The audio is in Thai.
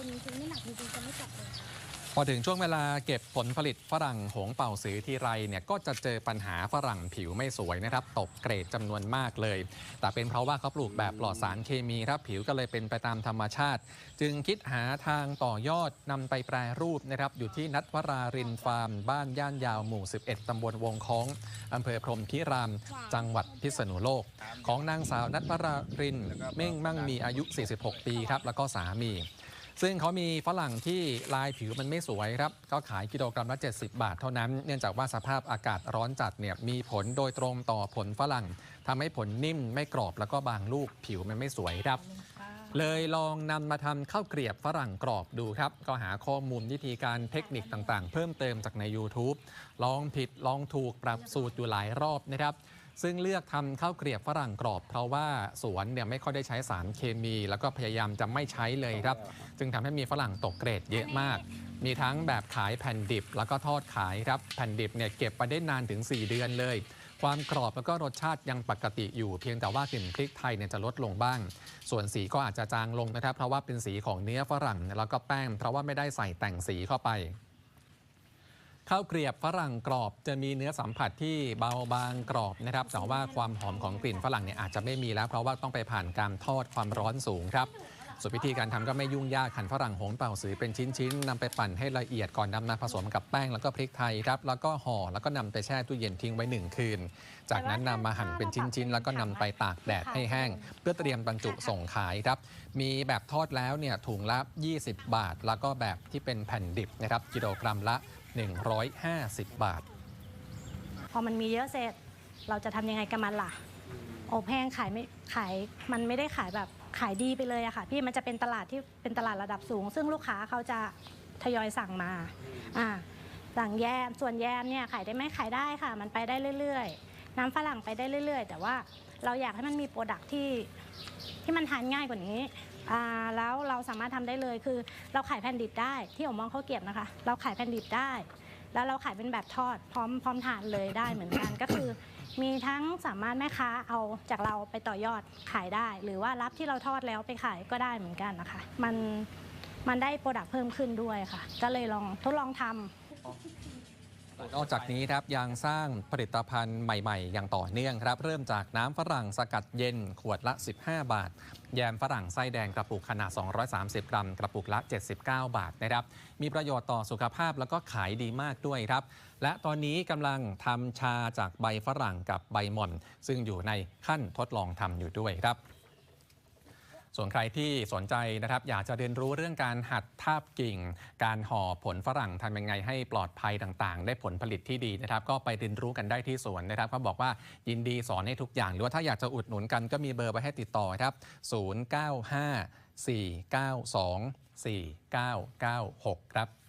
เป็นทิ้งไม่หนักจริงๆจะไม่จับเลยค่ะพอถึงช่วงเวลาเก็บผลผลิตฝรั่งหงเป่าสือทีไรเนี่ยก็จะเจอปัญหาฝรั่งผิวไม่สวยนะครับ ตกเกรดจำนวนมากเลย แต่เป็นเพราะว่าเขาปลูกแบบปลอดสารเคมีครับผิวก็เลยเป็นไปตามธรรมชาติ จึงคิดหาทางต่อยอดนำไปแปรรูปนะครับ อยู่ที่นัทวรารินฟาร์ม บ้านย่านยาวหมู่ 11ตำบลวงค้องอำเภอพรมพิราม จังหวัดพิษณุโลก ของนางสาวนัทวรารินเม่งมั่งมีอายุ 46 ปีครับแล้วก็สามี ซึ่งเขามีฝรั่งที่ลายผิวมันไม่สวยครับก็ขายกิโลกรัมละ 70 บาทเท่านั้น เนื่องจากว่าสภาพอากาศร้อนจัดเนี่ยมีผลโดยตรงต่อผลฝรั่งทำให้ผลนิ่มไม่กรอบแล้วก็บางลูกผิวมันไม่สวยครับ เลยลองนำมาทำข้าวเกรียบฝรั่งกรอบดูครับ ก็หาข้อมูลวิธีการเทคนิคต่างๆ เพิ่มเติมจากใน YouTube ลองผิดลองถูกปรับสูตรอยู่หลายรอบนะครับ ซึ่งเลือกทำข้าวเกรียบฝรั่งกรอบ เพราะว่าสวนเนี่ยไม่ค่อยได้ใช้สารเคมี แล้วก็พยายามจะไม่ใช้เลยครับ จึงทำให้มีฝรั่งตกเกรดเยอะมาก มีทั้งแบบขายแผ่นดิบ แล้วก็ทอดขายครับแผ่นดิบเนี่ยเก็บไปได้นานถึง 4 เดือนเลย ความกรอบแล้วก็รสชาติยังปกติอยู่ เพียงแต่ว่ากลิ่นพริกไทยเนี่ยจะลดลงบ้าง ส่วนสีก็อาจจะจางลงนะครับ เพราะว่าเป็นสีของเนื้อฝรั่ง แล้วก็แป้ง เพราะว่าไม่ได้ใส่แต่งสีเข้าไป ข้าวเกลียบฝรั่งกรอบจะมีเนื้อสัมผัสที่เบาบางกรอบนะครับแต่ว่าความหอมของกลิ่นฝรั่งเนี่ยอาจจะไม่มีแล้วเพราะว่าต้องไปผ่านการทอดความร้อนสูงครับ ส่วนวิธีการทำก็ไม่ยุ่งยากหั่นฝรั่งโหงเป่าสือเป็นชิ้นๆนำไปปั่นให้ละเอียดก่อนนำมาผสมกับแป้งแล้วก็พริกไทยครับแล้วก็ห่อแล้วก็นำไปแช่ตู้เย็นทิ้งไว้หนึ่งคืน จากนั้นนำมาหั่นเป็นชิ้นๆ แล้วก็นำไปตากแดดให้แห้ง เพื่อเตรียมบรรจุส่งขายครับ มีแบบทอดแล้วเนี่ยถุงละ 20 บาท แล้วก็แบบที่เป็นแผ่นดิบนะครับกิโลกรัมละ 150 บาท พอมันมีเยอะเสร็จเราจะทำยังไงกับมันล่ะ อบแห้งขายไม่ขายมันไม่ได้ขายแบบ ขายดีไปเลยอะค่ะ พี่มันจะเป็นตลาดที่เป็นตลาดระดับสูง ซึ่งลูกค้าเขาจะทยอยสั่งมาอ่าสั่งแยมส่วนแยมเนี่ยขายได้ไหมขายได้ค่ะ มันไปได้เรื่อยๆ น้ำฝรั่งไปได้เรื่อย ๆ แต่ว่าเราอยากให้มันมีโปรดักที่ที่มันทานง่ายกว่านี้อ่าแล้วเราสามารถทำได้เลยคือ เราขายแผ่นดิบได้ที่ผมมองเขาวเก็บนะคะ เราขายแผ่นดิบได้ แล้วเราขายเป็นแบบทอดพร้อมพร้อมทานเลยได้เหมือนกัน ก็คือ มีทั้งสามารถแม่ค้าเอาจากเราไปต่อยอดขายได้ หรือว่ารับที่เราทอดแล้วไปขายก็ได้เหมือนกันนะคะ มันมันได้โปรดักต์เพิ่มขึ้นด้วยค่ะ ก็เลยลองทดลองทำ นอกจากนี้ครับยังสร้างผลิตภัณฑ์ใหม่ ๆ อย่างต่อเนื่องครับ เริ่มจากน้ำฝรั่งสกัดเย็นขวดละ 15 บาท แยมฝรั่งไส้แดงกระปุกขนาด 230 กรัม กระปุกละ 79 บาทนะครับ มีประโยชน์ต่อสุขภาพแล้วก็ขายดีมากด้วยครับ และตอนนี้กำลังทำชาจากใบฝรั่งกับใบหม่อน ซึ่งอยู่ในขั้นทดลองทำอยู่ด้วยครับ ส่วนใครที่สนใจนะครับอยากจะเรียนรู้เรื่องการหัดทาบกิ่ง การห่อผลฝรั่งทำยังไงให้ปลอดภัยต่างๆ ได้ผลผลิตที่ดีนะครับก็ไปเรียนรู้กันได้ที่สวนนะครับเขาบอกว่ายินดีสอนให้ทุกอย่าง หรือว่าถ้าอยากจะอุดหนุนกันก็มีเบอร์ไว้ให้ติดต่อครับ 095 492 4996 ครับ